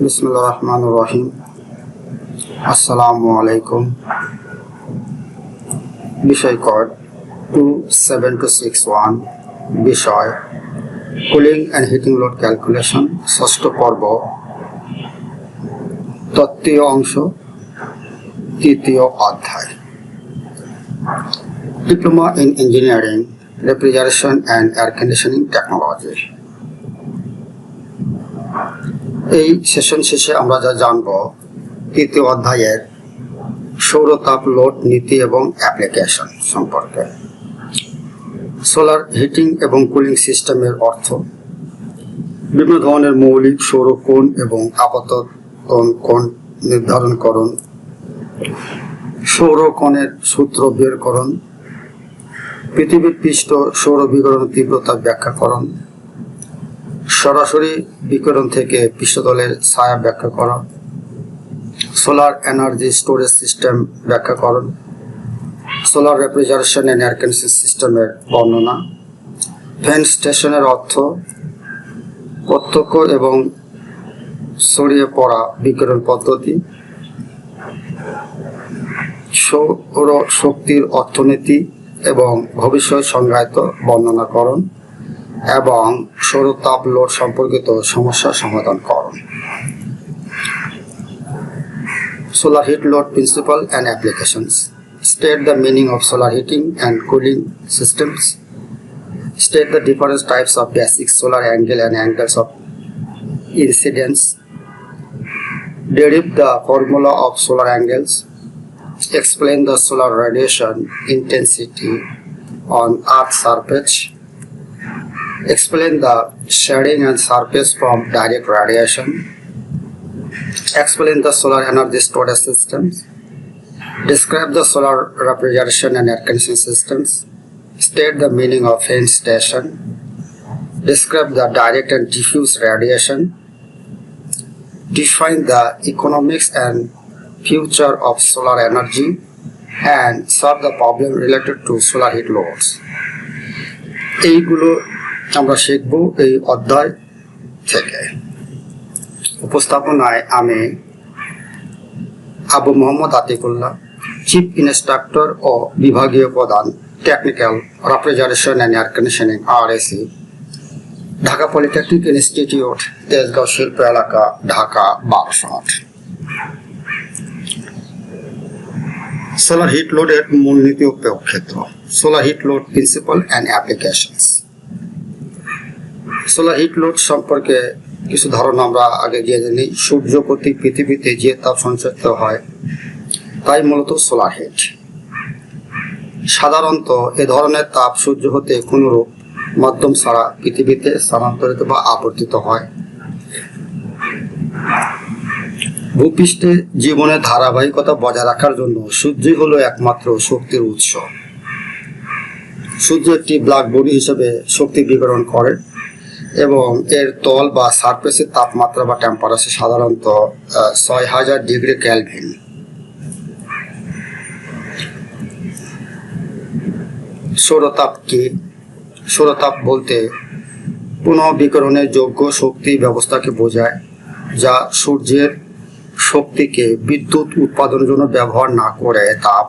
বিসমুল্লাহ রহমান রহিম আসসালামু আলাইকুম বিষয় code two seven two six one বিষয় cooling and heating load calculation ষষ্ঠ পর্ব তত্ত্বীয় অংশ, তৃতীয় অধ্যায়। Diploma in engineering refrigeration and air conditioning technology এই সেশন শেষে আমরা যা জানব, তৃতীয় অধ্যায়ের সৌরতাপ লোড নীতি এবং অ্যাপ্লিকেশন সম্পর্কে। সোলার হিটিং এবং কুলিং সিস্টেমের অর্থ, বিভিন্ন ধরনের মৌলিক সৌর কোণ এবং আপাতন কোণ সৌর কোণের সূত্র বের করুন। পৃথিবীর পৃষ্ঠ সৌর বিকরণ তীব্রতা ব্যাখ্যা করুন। সরাসরি বিকিরণ থেকে পৃষ্ঠতলের ছায়া ব্যাখ্যা করা। সোলার এনার্জি স্টোরেজ সিস্টেম ব্যাখ্যা করুন solar refrigeration and air condition সিস্টেমের বর্ণনা। ফ্যান স্টেশনের অর্থ প্রত্যক্ষ এবং ছড়িয়ে পড়া বিকিরণ পদ্ধতি। সৌর শক্তির অর্থনীতি এবং ভবিষ্যৎ সংজ্ঞায়িত বর্ণনাকরণ। এবং সরু তাপ লোড সম্পর্কিত সমস্যা সমাধান করুন solar heat load principle and application state the meaning of solar heating and cooling systems state the difference types of basic solar angle and angles of incidents derive the formula of solar angles explain the solar radiation intensity on earth surface explain the shading and surface from direct radiation explain the solar energy storage systems, describe the solar refrigeration and air conditioning systems, state the meaning of fan station, describe the direct and diffuse radiation, define the economics and future of solar energy, and solve the problem related to solar heat loads. এইগুলো আমরা শিখব এই অধ্যায় থেকে। উপস্থাপনায় আমি Abu Mohammad Atikullah, chief instructor ও বিভাগীয় প্রধান, technical refrigeration and air conditioning R AC Dhaka polytechnic institute, Tejgaon শিল্প এলাকা, ঢাকা বারোশো সোলার হিট লোডের মূলনীতি ও ক্ষেত্র। Solar heat load principle and applications solar heat load সম্পর্কে কিছু ধারণা আমরা আগে দিয়ে জানি সূর্য কর্তৃক পৃথিবীতে যে তাপ সঞ্চারিত হয়, তাই মূলত সোলার হিট সাধারণত এ ধরনের তাপ সূর্য হতে কোনরূপ মাধ্যম ছাড়া পৃথিবীতে স্থানান্তরিত বা আবর্তিত হয়। ভূপৃষ্ঠে জীবনের ধারাবাহিকতা বজায় রাখার জন্য সূর্যই হলো একমাত্র শক্তির উৎস। সূর্য একটি ব্ল্যাক বডি হিসেবে শক্তি বিকরণ করে। এবং এর তল বা সারফেসের তাপমাত্রা বা টেম্পারেচার সাধারণত ছয় হাজার ডিগ্রি ক্যালভিন সৌরতাপ কি? সৌরতাপ বলতে পুনঃবিকরণের যোগ্য শক্তি ব্যবস্থাকে বোঝায়, যা সূর্যের শক্তিকে বিদ্যুৎ উৎপাদনের জন্য ব্যবহার না করে তাপ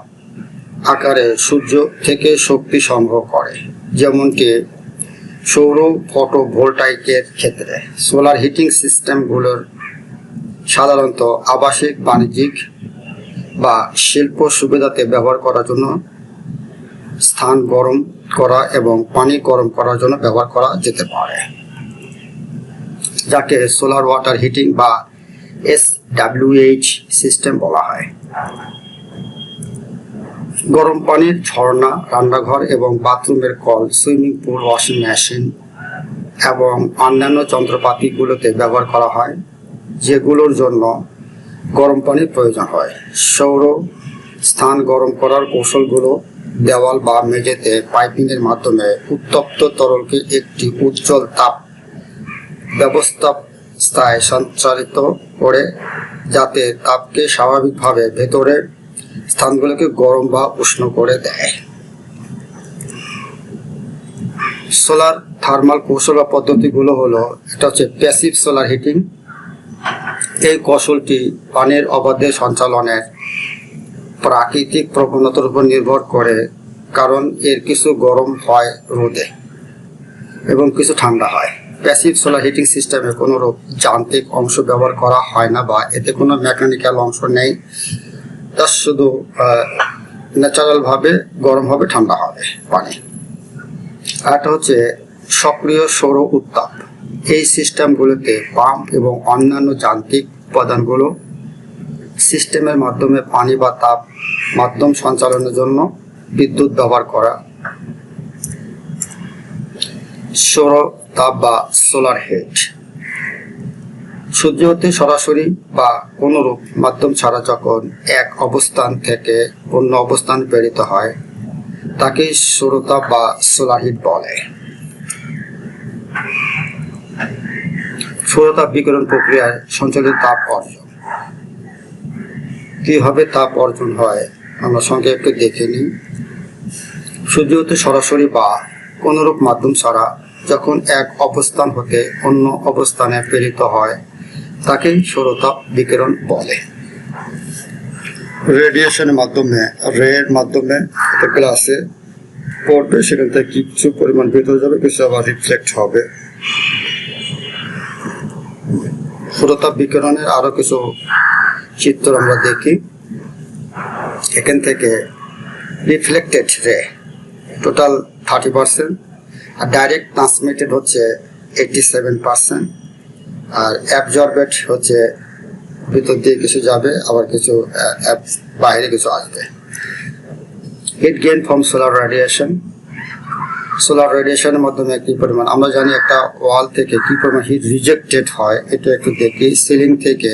আকারে সূর্য থেকে শক্তি সংগ্রহ করে। যেমনকি সৌর ফটোভোল্টাইকের ক্ষেত্রে। সোলার হিটিং সিস্টেমগুলোর সাধারণত আবাসিক, বাণিজ্যিক বা শিল্প সুবিধাতে ব্যবহার করার জন্য স্থান গরম করা এবং পানি গরম করার জন্য ব্যবহার করা যেতে পারে। যাকে সোলার ওয়াটার হিটিং বা এস ডাব্লিউএইচ সিস্টেম বলা হয়। গরম পানির ঝর্ণা, রান্নাঘর এবং বাথরুমের কল, সুইমিং পুল, ওয়াশিং মেশিন এবং অন্যান্য যন্ত্রপাতিগুলোতে ব্যবহার করা হয়, যেগুলোর জন্য গরম পানির প্রয়োজন হয়। সৌর স্থান গরম করার কৌশলগুলো দেওয়াল বা মেঝেতে পাইপিংয়ের মাধ্যমে উত্তপ্ত তরলকে একটি উজ্জ্বল তাপ ব্যবস্থায় সঞ্চারিত করে, যাতে তাপকে স্বাভাবিকভাবে ভেতরে স্থানগুলোকে গরম বা উষ্ণ করে দেয়। সোলার থার্মাল কৌশল বা পদ্ধতিগুলো হলো, এটা হচ্ছে প্যাসিভ সোলার হিটিং এই কৌশলটি পানির অবাধে সঞ্চালনের প্রাকৃতিক প্রবণতার উপর নির্ভর করে, কারণ এর কিছু গরম হয় রোদে এবং কিছু ঠান্ডা হয়। প্যাসিভ সোলার হিটিং সিস্টেমে কোনো যান্ত্রিক অংশ ব্যবহার করা হয় না বা এতে কোনো মেকানিক্যাল অংশ নেই। তা শুধু ন্যাচারাল ভাবে গরম হবে, ঠান্ডা হবে পানি। আরেকটা হচ্ছে সক্রিয় সৌর উত্তাপ। এই সিস্টেমগুলোতে পাম্প এবং অন্যান্য যান্ত্রিক উপাদানগুলো সিস্টেমের মাধ্যমে পানি বা তাপ মাধ্যম সঞ্চালনের জন্য বিদ্যুৎ ব্যবহার করা, সৌর তাপ বা সোলার হেড সূর্য হতে সরাসরি বা কোনরূপ মাধ্যম ছাড়া যখন এক অবস্থান থেকে অন্য অবস্থান প্রেরিত হয়, তাকে সৌরতাপ বা সোলার হিট বলে। সৌরতাপ বিকিরণ প্রক্রিয়ায় সঞ্চালিত তাপ অর্জন। কীভাবে তাপ অর্জন হয়, আমরা সঙ্গে একটু দেখে নিই। সূর্য হতে সরাসরি বা কোনরূপ মাধ্যম ছাড়া যখন এক অবস্থান হতে অন্য অবস্থানে প্রেরিত হয় তাকেই সৌরতাপ বিকিরণ বলে। রেডিয়েশনের মাধ্যমে রের মাধ্যমে একটা গ্লাসে পড়বে, সেখান থেকে কিছু পরিমাণ ভিতরে যাবে, কিছু আবার রিফ্লেক্ট হবে। সৌরতাপ বিকিরণের আরও কিছু চিত্র আমরা দেখি। এখান থেকে reflected ray total thirty percent আর ডাইরেক্ট ট্রান্সমিটেড হচ্ছে এইটটি সেভেন পার্সেন্ট আর অ্যাবজর্বেট হচ্ছে ভিতর দিয়ে কিছু যাবে, আবার কিছু বাইরে কিছু আসবে। Heat gain from solar radiation solar রেডিয়েশনের মাধ্যমে কি পরিমাণ, আমরা জানি একটা ওয়াল থেকে কি পরিমাণ হিট রিজেক্টেড হয়, এটা একটু দেখি। সিলিং থেকে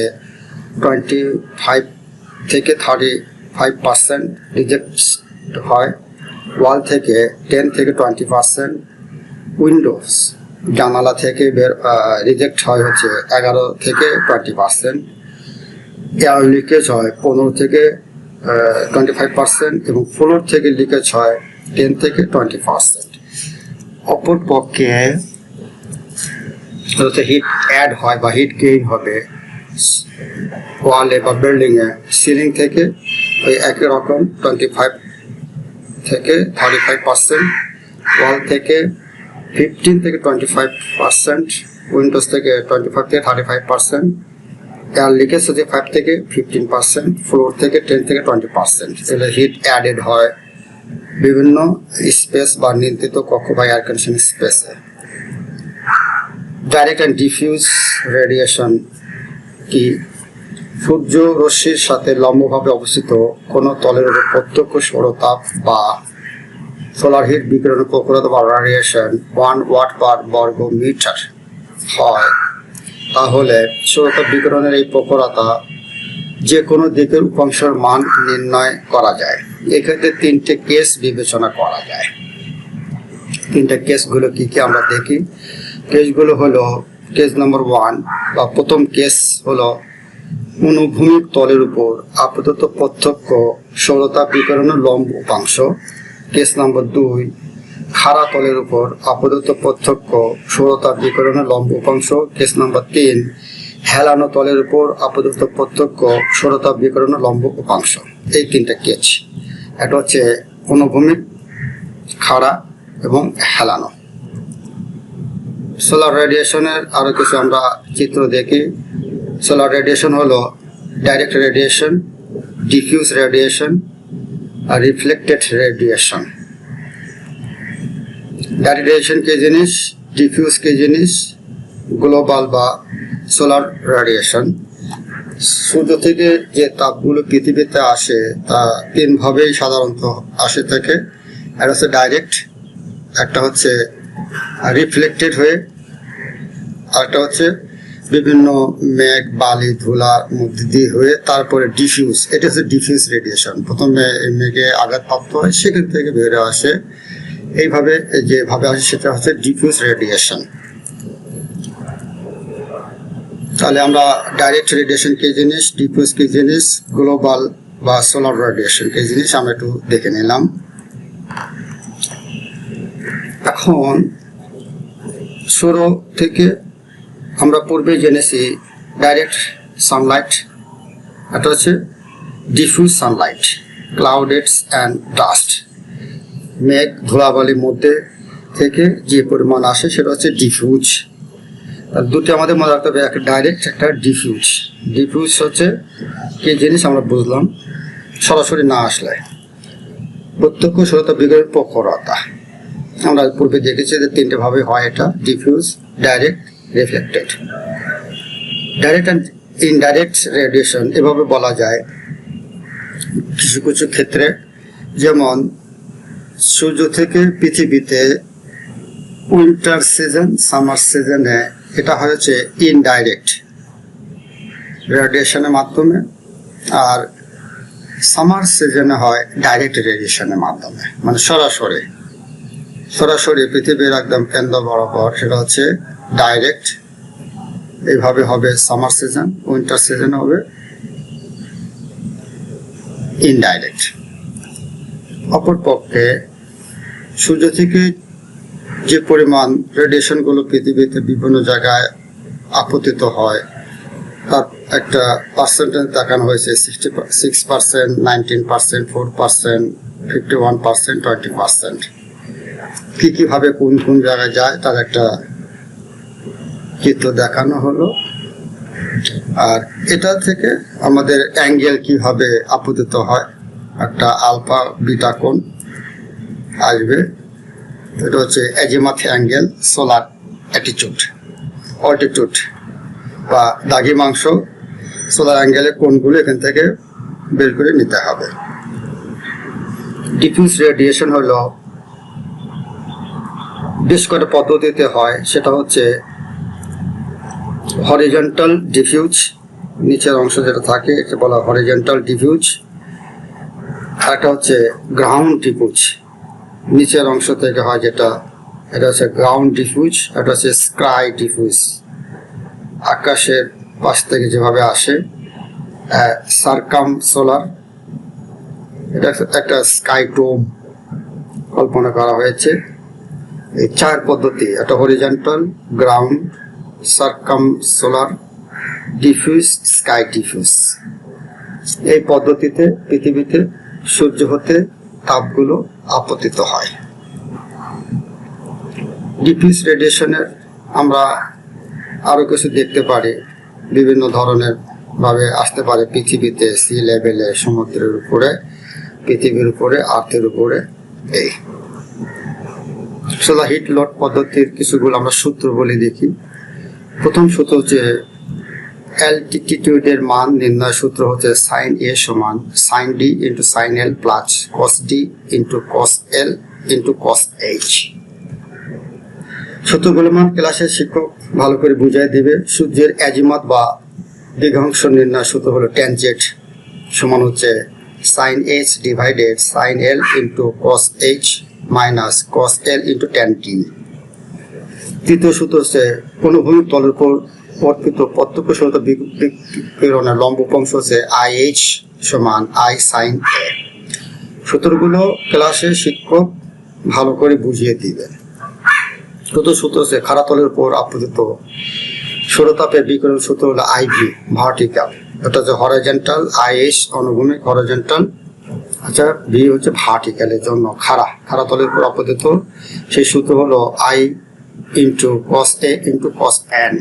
টোয়েন্টি ফাইভ থেকে থার্টি ফাইভ পার্সেন্ট রিজেক্ট হয়। ওয়াল থেকে টেন থেকে টোয়েন্টি পার্সেন্ট উইন্ডোজ জানালা থেকে বের রিজেক্ট হয় হচ্ছে এগারো থেকে টোয়েন্টি পার্সেন্ট এয়ার লিকেজ হয় পনেরো থেকে টোয়েন্টি ফাইভ পার্সেন্ট এবং ফ্লোর থেকে লিকেজ হয় টেন থেকে টোয়েন্টি পার্সেন্ট অপর পক্ষে যাতে হিট অ্যাড হয় বা হিট গেইন হবে ওয়ালে বা বিল্ডিংয়ে সিলিং থেকে ওই একই রকম টোয়েন্টি ফাইভ থেকে থার্টি ফাইভ পার্সেন্ট ওয়াল থেকে ফিফটিন থেকে টোয়েন্টি ফাইভ পার্সেন্ট উইন্ডোজ থেকে টোয়েন্টি ফাইভ থেকে thirty five percent air leakage হচ্ছে ফাইভ থেকে ফিফটিন পার্সেন্ট ফ্লোর থেকে টেন থেকে টোয়েন্টি পার্সেন্ট এগুলো হিট অ্যাডেড হয় বিভিন্ন স্পেস বা নিয়ন্ত্রিত কক্ষ বা এয়ার কন্ডিশন স্পেসে ডাইরেক্ট অ্যান্ড ডিফিউজ রেডিয়েশন কি? সূর্য রশ্মির সাথে লম্বভাবে অবস্থিত কোনো তলের উপর প্রত্যক্ষ সৌরতাপ বা সোলার হিট বিকিরণের প্রখরতা বা রেডিয়েশন ওয়ান ওয়াট পার বর্গ মিটার হয়, তাহলে সৌরতাপ বিকিরণের এই প্রখরতা যে কোনো দিকের উপাংশের মান নির্ণয় করা যায়। এক্ষেত্রে তিনটে কেস বিবেচনা করা যায়। তিনটা কেসগুলো কি কি আমরা দেখি? কেসগুলো হলো কেস নম্বর ওয়ান বা প্রথম কেস হলো অনুভূমিক তলের উপর আপাতত প্রত্যক্ষ সৌরতাপ বিকরণের লম্ব উপাংশ। কেস নাম্বার দুই, খাড়া তলের উপর আপাতত প্রত্যক্ষ সৌরতাপ বিকরণের লম্ব উপাংশ। কেস নাম্বার তিন, হেলানো তলের উপর আপাতত প্রত্যক্ষ সৌরতাপ বিকরণের লম্ব উপাংশ। এই তিনটা কেচ একটা হচ্ছে অনুভূমিক খাড়া এবং হেলানো। সোলার রেডিয়েশনের আরও কিছু আমরা চিত্র দেখি। সোলার রেডিয়েশন হলো direct radiation, diffuse radiation reflected radiation radiation কি জিনিস ডিফিউজ কি জিনিস গ্লোবাল বা সোলার রেডিয়েশন সূর্য থেকে যে তাপগুলো পৃথিবীতে আসে, তা তিনভাবেই সাধারণত আসে থাকে। একটা হচ্ছে ডাইরেক্ট একটা হচ্ছে রিফ্লেক্টেড হয়ে, আরেকটা হচ্ছে বিভিন্ন মেঘ, বালি ধুলার মধ্যে দিয়ে হয়ে তারপরে ডিফিউজ এটা হচ্ছে ডিফিউজ রেডিয়েশন প্রথমে মেঘে আঘাতপ্রাপ্ত হয়, সেখান থেকে বেরো আসে। এইভাবে যেভাবে আসে সেটা হচ্ছে ডিফিউজ রেডিয়েশন তাহলে আমরা ডাইরেক্ট রেডিয়েশন কি জিনিস? ডিফিউজ কি জিনিস? গ্লোবাল বা সোলার রেডিয়েশন কি জিনিস? আমরা একটু দেখে নিলাম। এখন সৌর থেকে আমরা পূর্বে জেনেছি ডাইরেক্ট সানলাইট এটা হচ্ছে diffuse sunlight clouds and dust মেঘ ধুলাবালির মধ্যে থেকে যে পরিমাণ আসে সেটা হচ্ছে ডিফিউজ দুটি আমাদের মনে রাখতে হবে, একটা ডাইরেক্ট একটা ডিফিউজ ডিফিউজ হচ্ছে কি জিনিস আমরা বুঝলাম, সরাসরি না আসলে। প্রত্যক্ষ সরতা বিজ্ঞানের প্রখরতা। আমরা পূর্বে দেখেছি যে তিনটে ভাবে হয় এটা diffuse direct reflected direct and indirect radiation এভাবে বলা যায়। কিছু কিছু ক্ষেত্রে, যেমন, সূর্য থেকে পৃথিবীতে উইন্টার সিজন, সামার সিজনে এটা হয়েছে ইনডাইরেক্ট রেডিয়েশনের মাধ্যমে, আর সামার সিজনে হয় ডাইরেক্ট রেডিয়েশনের মাধ্যমে মানে সরাসরি। সরাসরি পৃথিবীর একদম কেন্দ্র বরাবর, সেটা হচ্ছে ডাইরেক্ট এইভাবে হবে সামার সিজন উইন্টার সিজন হবে ইনডাইরেক্ট অপরপক্ষে, সূর্য থেকে যে পরিমাণ রেডিয়েশনগুলো পৃথিবীতে বিভিন্ন জায়গায় আপতিত হয়, তার একটা পার্সেন্টেজ দেখানো হয়েছে sixty six percent nineteen percent four percent fifty one percent twenty percent কী কীভাবে কোন কোন জায়গায় যায় তার একটা চিত্র দেখানো হলো। আর এটা থেকে আমাদের অ্যাঙ্গেল কীভাবে আপতিত হয়, একটা আলফা, বিটা কোণ আসবে। এটা হচ্ছে azimuth angle, solar attitude, altitude বা দাগি মাংস সোলার অ্যাঙ্গেলের কোণগুলো এখান থেকে বের করে নিতে হবে। ডিফিউজ রেডিয়েশন হলো বেশ কয়েকটা পদ্ধতিতে হয়, সেটা হচ্ছে হরিজেন্টাল ডিফিউজ নিচের অংশ যেটা থাকে এটা বলা হরিজন্টাল ডিফিউজ একটা হচ্ছে গ্রাউন্ড ডিফিউজ নিচের অংশ থেকে হয় যেটা, এটা হচ্ছে গ্রাউন্ড ডিফিউজ এটা হচ্ছে স্কাই ডিফিউজ আকাশের পাশ থেকে যেভাবে আসে সার্কাম সোলার এটা একটা স্কাই টোম কল্পনা করা হয়েছে। চার পদ্ধতি, একটা horizontal ground circumsolar diffuse sky diffuse এই পদ্ধতিতে পৃথিবীতে সূর্য হতে তাপগুলো আপতিত হয়। ডিফিউজ রেডিয়েশনের আমরা আরও কিছু দেখতে পারি, বিভিন্ন ধরনের ভাবে আসতে পারে পৃথিবীতে সি লেভেলে সমুদ্রের উপরে, পৃথিবীর উপরে আর্থের উপরে, এই। সোলা হিট লট পদ্ধতির কিছুগুলো আমরা সূত্র বলে দেখি। প্রথম সূত্র হচ্ছে অ্যালটিটিউডের মান নির্ণয় সূত্র হচ্ছে সাইন এ সমান sine D into sine L plus cos D into cos L into cos H সূত্রগুলো মান ক্লাসের শিক্ষক ভালো করে বুঝাই দেবে। সূর্যের অ্যাজিমাত বা দীর্ঘাংশ নির্ণয় সূত্র হলো ট্যানজেট সমান হচ্ছে sine H divided sine L into cos H minus cos L into tan T তৃতীয় সূত্র হচ্ছে, কোনো ভূমির তলের উপর অর্পিত প্রত্যক্ষ সরতা বিকিরণের লম্ব অংশ হচ্ছে আই এইচ সমান আই সাইন এ সূত্রগুলো ক্লাসে শিক্ষক ভালো করে বুঝিয়ে দিবেন চতুর্থ সূত্র হচ্ছে খারাতলের উপর আপতিত সৌরতাপের বিকিরণ সূত্র হলো আইভি ভার্টিক্যাল এটা হচ্ছে হরাইজেন্টাল আইএস অনুভূমিক হরাইজেন্টাল আচ্ছা ভি হচ্ছে ভার্টিক্যালের জন্য খাড়া। খাড়া তলের উপর আপতিত সেই সূত্র হলো I into cos A into cos N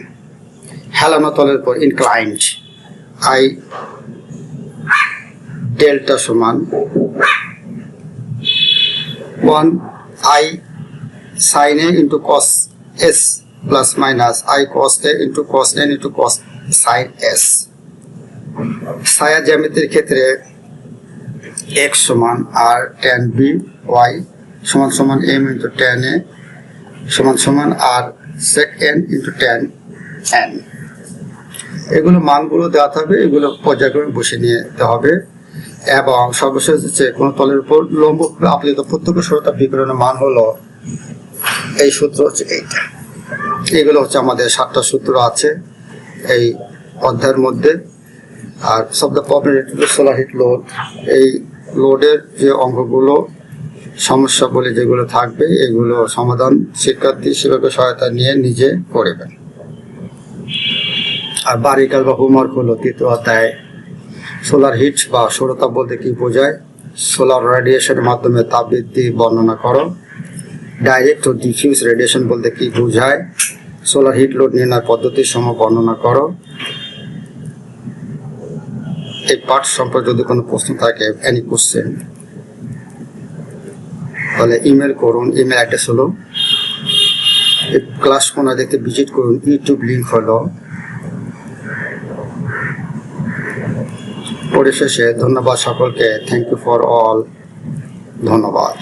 হেলানো তলের উপর ইনক্লাইন্ড আই ডেল্টা সমান one I sine A into cos S plus minus I cos A into cos N into cos sine S ছায়া জ্যামিতির ক্ষেত্রে এক্স সমান আর টেন বি ওয়াই সমান সমান M into ten A সমান সমান আর sec N into tan N এগুলো মানগুলো দেওয়া থাকবে, এগুলো পর্যায়ক্রমে বসে নিতে হবে। এবং সর্বশেষ হচ্ছে কোনো তলের উপর লম্ব আপলিত প্রত্যক্ষ সরতা বিকিরণের মান হলো, এই সূত্র হচ্ছে এইটা। এগুলো হচ্ছে আমাদের সাতটা সূত্র আছে এই অধ্যায়ের মধ্যে। আর সব শব্দ প্রবলেম সোলার হিট লোড এই লোডের যে অঙ্গগুলো সমস্যা বলে যেগুলো থাকবে, এগুলো সমাধান শিক্ষার্থী শিক্ষকের সহায়তা নিয়ে নিজে করবেন। আর বারিকাল বা হোমওয়ার্ক হলো তৃতীয় অধ্যায়। সোলার হিট বা সৌরতাপ বলতে কি বোঝায়? সোলার রেডিয়েশনের মাধ্যমে তাপবৃদ্ধি বর্ণনা করো। ডাইরেক্ট ও ডিফিউজ রেডিয়েশন বলতে কি বোঝায়? সোলার হিট লোড নির্ণয় পদ্ধতির সম বর্ণনা করো। এই পাঠ সম্পর্কে যদি কোনো প্রশ্ন থাকে এনি কোশ্চেন তাহলে ইমেল করুন। ইমেল অ্যাড্রেস হলো ক্লাস কোনা দেখতে ভিজিট করুন। ইউটিউব লিঙ্ক হলো। পরিশেষে ধন্যবাদ সকলকে। থ্যাংক ইউ ফর অল ধন্যবাদ।